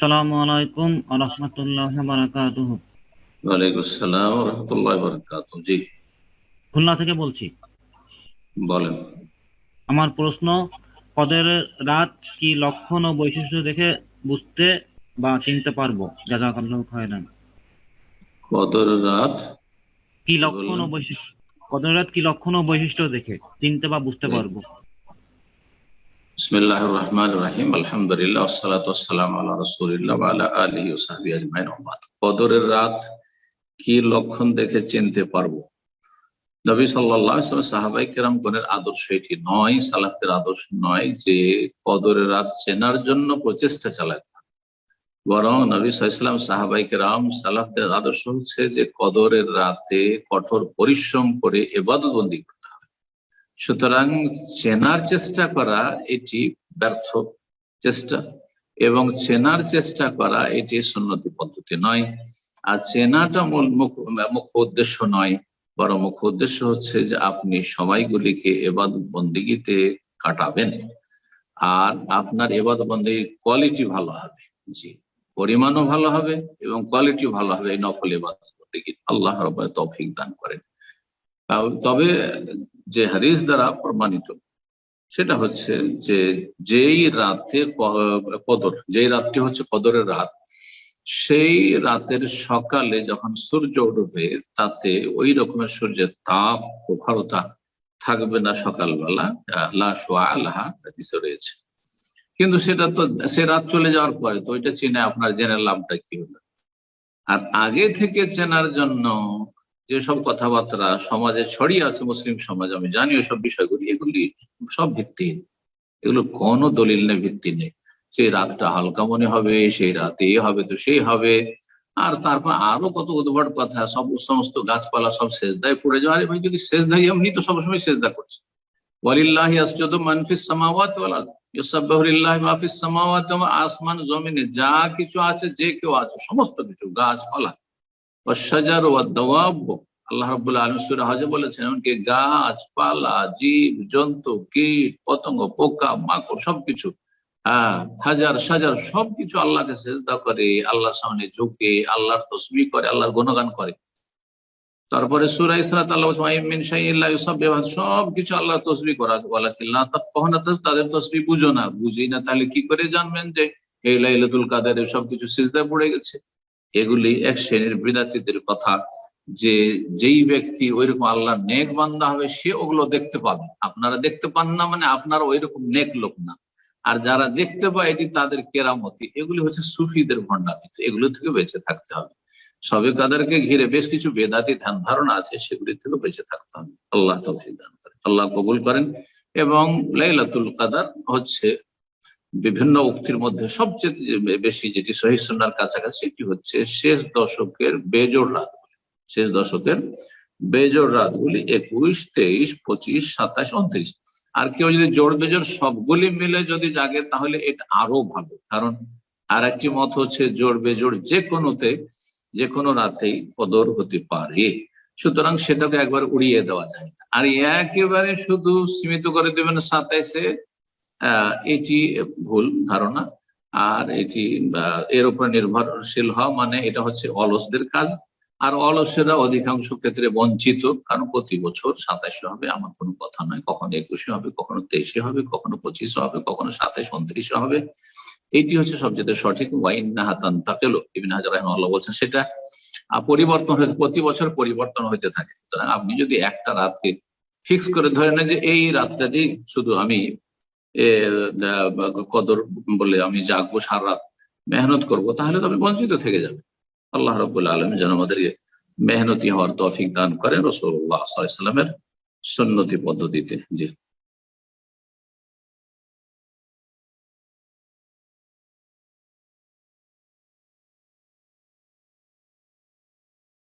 আসসালামু আলাইকুম রহমতুল্লাহ বারাকাতুহ। ওয়ালাইকুম আসসালাম রহমতুল্লাহ বরকাত জি। খুলনা থেকে বলছি। বলেন। আমার প্রশ্ন কদের রাত কি লক্ষণ ও বৈশিষ্ট্য দেখে বুঝতে বা চিনতে পারব? জাজাকাল্লাহ খায়রান। কদর রাত? কি লক্ষণ ও বৈশিষ্ট্য কদের রাত কি লক্ষণ ও বৈশিষ্ট্য দেখে চিনতে বা বুঝতে পারব? রহমান রহিম আলহামদুলিল্লাহ আলা ও কদরের রাত কি লক্ষণ দেখে চিনতে পারব? নবী সাল্লাহ সাহাবাই কেরাম গণের আদর্শ এটি নয় সালাফের আদর্শ নয় যে কদরের রাত চেনার জন্য প্রচেষ্টা চালাতে। বরং নবী সাল্লাম সাহাবাই কেরাম, সালাফদের আদর্শ হচ্ছে যে কদরের রাতে কঠোর পরিশ্রম করে এবাদত বন্দি করতে হবে সুতরাং চেনার চেষ্টা করা এটি ব্যর্থ চেষ্টা এবং চেনার চেষ্টা করা এটি সুন্নতি পদ্ধতি নয়। আর চেনাটা মূল মুখ, মুখ্য উদ্দেশ্য নয় বড় মুখ্য উদ্দেশ্য হচ্ছে যে আপনি সময়গুলিকে এবাদত বন্দিগিতে কাটাবেন। আর আপনার এবাদত বন্দির কোয়ালিটি ভালো হবে। জি, পরিমাণও ভালো হবে এবং কোয়ালিটি ভালো হবে। এই নফল এবাদ বন্দিগি আল্লাহ রব্বাই তৌফিক দান করেন। তবে যে হাদিস দ্বারা প্রমাণিত সেটা হচ্ছে যে যেই রাতে কদর যেই রাতটি হচ্ছে কদরের রাত সেই রাতের সকালে যখন সূর্য উঠবে তাতে ওই রকমের সূর্যের তাপ প্রখরতা থাকবে না সকালবেলা আহ, লা শোয়া আল্লাহা হাদিসে রয়েছে। কিন্তু সেটা তো সে রাত চলে যাওয়ার পরে তো ওইটা চিনে আপনার জেনে লাভটা কি হলো? আর আগে থেকে চেনার জন্য যেসব কথাবার্তা সমাজে ছড়িয়ে আছে, মুসলিম সমাজ, আমি জানি ওইসব বিষয়গুলি, এগুলি সব ভিত্তিহীন এগুলো কোনো দলিল নেই, ভিত্তি নেই। সেই রাতটা হালকা মনে হবে, সেই রাতে এ হবে তো সেই হবে। আর তারপর আরও কত উদ্ভট কথা, সব সমস্ত গাছপালা সব শেষদায় পড়ে যাওয়া আরে ভাই, যদি শেষদায় এমনি তো সবসময় শেষদা করছে। ওয়ালিল্লাহি আসজুদু মান ফিস সামাওয়াতি ওয়াল আরদ। ইউসাব্বিহু আসমান জমিনে যা কিছু আছে, যে কেউ আছে, সমস্ত কিছু, গাছপালা শাজার ওয়া দাওয়াব আল্লাহ রাব্বুল আলামিন হজে বলেছেন এমনকি গাছপালা জীব জন্তু কীট পতঙ্গ পোকা মাকড় সবকিছু হ্যাঁ হাজার সাজার সবকিছু আল্লাহকে সেজদা করে আল্লাহর সামনে ঝুঁকে আল্লাহর তসবি করে আল্লাহর গুণগান করে। তারপরে সূরা আল্লাহ বলছেন, "ওয়া ইন মিন শাইইন লা ইউসাব্বিহু সবকিছু আল্লাহর তসবি করা তাদের তসবি বুঝো না। বুঝি না তাহলে কি করে জানবেন যে এই লাইলাতুল কাদের সবকিছু সিজদায় পড়ে গেছে? এগুলি এক শ্রেণির বিদাতিদের কথা যে যেই ব্যক্তি ওইরকম আল্লাহ নেক বান্দা হবে, সে ওগুলো দেখতে পাবে। আপনারা দেখতে পান না মানে আপনারা ওইরকম নেক লোক না। আর যারা দেখতে পায় এটি তাদের কেরামতি। এগুলি হচ্ছে সুফিদের ভণ্ডামি। এগুলো থেকে বেঁচে থাকতে হবে। সবে কাদেরকে ঘিরে বেশ কিছু বেদাতি ধ্যান ধারণা আছে, সেগুলি থেকে বেঁচে থাকতে হবে। আল্লাহ তৌফিক দান আল্লাহ কবুল করেন। এবং লাইলাতুল কাদার হচ্ছে বিভিন্ন উক্তির মধ্যে সবচেয়ে বেশি যেটি সুন্নার কাছাকাছি সেটি হচ্ছে শেষ দশকের বেজোড় রাত শেষ দশকের বেজোড় রাতগুলি একুশ, তেইশ, পঁচিশ, সাতাশ, উনত্রিশ। আর কেউ যদি জোড় বেজোর সবগুলি মিলে যদি জাগে, তাহলে এটা আরও ভালো। কারণ আর একটি মত হচ্ছে জোড় বেজোড় যে কোনোতে, যে কোনো রাতেই কদর হতে পারে। সুতরাং সেটাকে একবার উড়িয়ে দেওয়া যায় আর একেবারে শুধু সীমিত করে দেবেন সাতাইশে এটি ভুল ধারণা। আর এটি এর উপর নির্ভরশীল হওয়া মানে এটা হচ্ছে অলসদের কাজ। আর অলসেরা অধিকাংশ ক্ষেত্রে বঞ্চিত, কারণ প্রতি বছর সাতাশে হবে, আমার কোনো কথা নয়। কখনো একুশে হবে, কখনো তেইশে হবে, কখনো পঁচিশে হবে, কখনো সাতাশ, উনত্রিশে হবে। এইটি হচ্ছে সবচেয়ে সঠিক। ওয়াইন নাহাতান তাকেলো, ইবিন হাজার রহমাল্লাহ বলছেন, সেটা পরিবর্তন হয়ে, প্রতি বছর পরিবর্তন হতে থাকে। সুতরাং আপনি যদি একটা রাতকে ফিক্স করে ধরে নেন যে এই রাতটাতেই শুধু আমি কদর বলে আমি জাগবো সারা রাত, মেহনত করব, তাহলে তো আমি বঞ্চিত থেকে যাবে। আল্লাহ রবুল্লা আলম যেন আমাদেরকে মেহনতি হওয়ার তফিক দান করেন রসুল্লাহ সাল্লামের সন্নতি পদ্ধতিতে। জি।